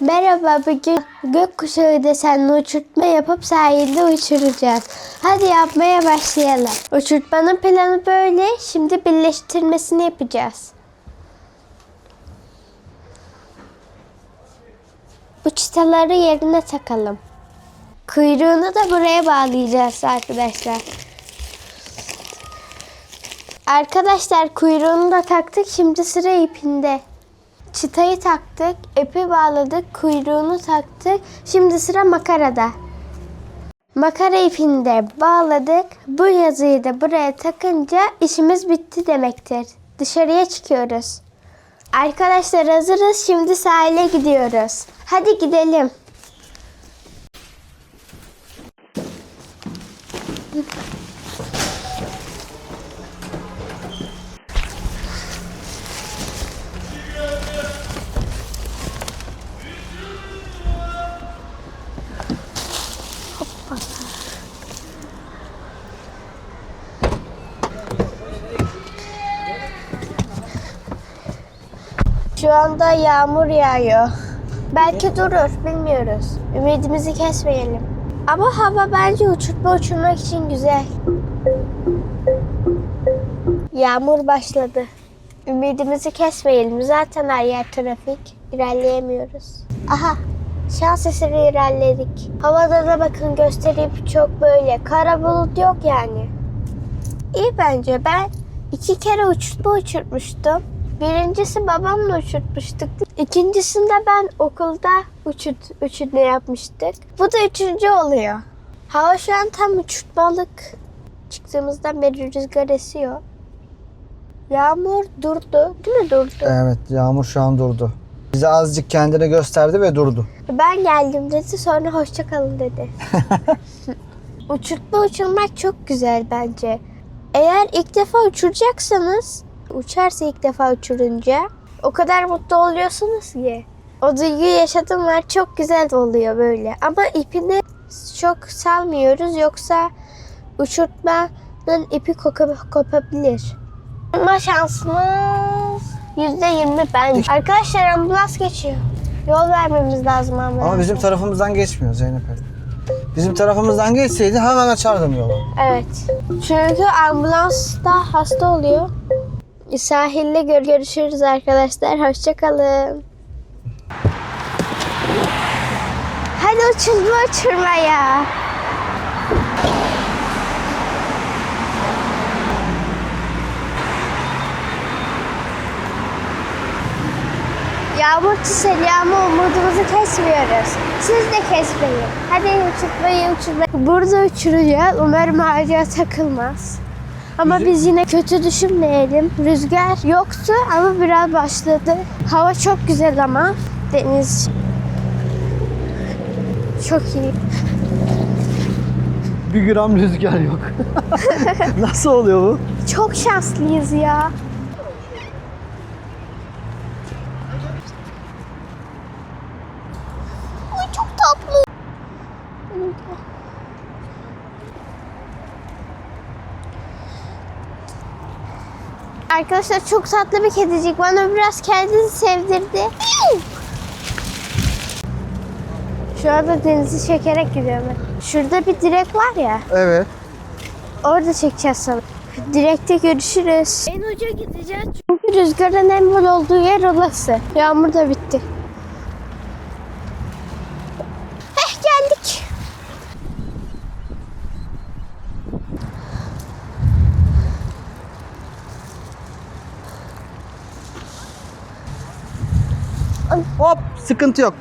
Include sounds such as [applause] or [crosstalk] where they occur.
Merhaba, bugün gökkuşağı desenli uçurtma yapıp sahilde uçuracağız. Hadi yapmaya başlayalım. Uçurtmanın planı böyle, şimdi birleştirmesini yapacağız. Bu çıtaları yerine takalım. Kuyruğunu da buraya bağlayacağız arkadaşlar. Arkadaşlar kuyruğunu da taktık. Şimdi sıra ipinde. Çıtayı taktık, ipi bağladık, kuyruğunu taktık. Şimdi sıra makarada. Makara ipini de bağladık. Bu yazıyı da buraya takınca işimiz bitti demektir. Dışarıya çıkıyoruz. Arkadaşlar hazırız. Şimdi sahile gidiyoruz. Hadi gidelim. Şu anda yağmur yağıyor. Belki durur, bilmiyoruz. Ümidimizi kesmeyelim. Ama hava bence uçurtma uçurmak için güzel. Yağmur başladı. Ümidimizi kesmeyelim. Zaten her yer trafik. İlerleyemiyoruz. Aha, şans eseri ilerledik. Havada da bakın göstereyim çok böyle. Kara bulut yok yani. İyi bence. Ben iki kere uçurtma uçurtmuştum. Birincisi babamla uçurtmuştuk. İkincisinde ben okulda uçurt, uçurtma yapmıştık. Bu da üçüncü oluyor. Hava şu an tam uçurtmalık. Çıktığımızdan beri rüzgar esiyor. Yağmur durdu. Değil mi durdu? Evet yağmur şu an durdu. Bize azıcık kendini gösterdi ve durdu. Ben geldim dedi sonra hoşça kalın dedi. [laughs] Uçurtma uçurmak çok güzel bence. Eğer ilk defa uçuracaksanız uçarsa ilk defa uçurunca o kadar mutlu oluyorsunuz ki. O duyguyu yaşadım var çok güzel oluyor böyle. Ama ipini çok salmıyoruz yoksa uçurtmanın ipi kopa- kopabilir. Ama şansımız yüzde yirmi bence. Arkadaşlar ambulans geçiyor. Yol vermemiz lazım ambulansa. Ama bizim tarafımızdan geçmiyor Zeynep Hanım. Bizim tarafımızdan geçseydi hemen açardım yolu. Evet. Çünkü ambulans da hasta oluyor. Sahilde gör- görüşürüz arkadaşlar. Hoşçakalın. Hadi uçurma uçurmaya. Yağmur çiseli ama umudumuzu kesmiyoruz. Siz de kesmeyin. Hadi uçurtmayı uçurmayı. Burada uçuracağız. Umarım ağaca takılmaz. Ama biz yine kötü düşünmeyelim. Rüzgar yoktu ama biraz başladı. Hava çok güzel ama deniz çok iyi. Bir gram rüzgar yok. [laughs] Nasıl oluyor bu? Çok şanslıyız ya. Ay çok tatlı. Arkadaşlar çok tatlı bir kedicik. Bana biraz kendini sevdirdi. Şu anda denizi çekerek gidiyorum ben. Şurada bir direk var ya. Evet. Orada çekeceğiz sana. Direkte görüşürüz. En uca gideceğiz. Rüzgarın en bol olduğu yer orası. Yağmur da bitti. Heh geldik. Hop sıkıntı yok.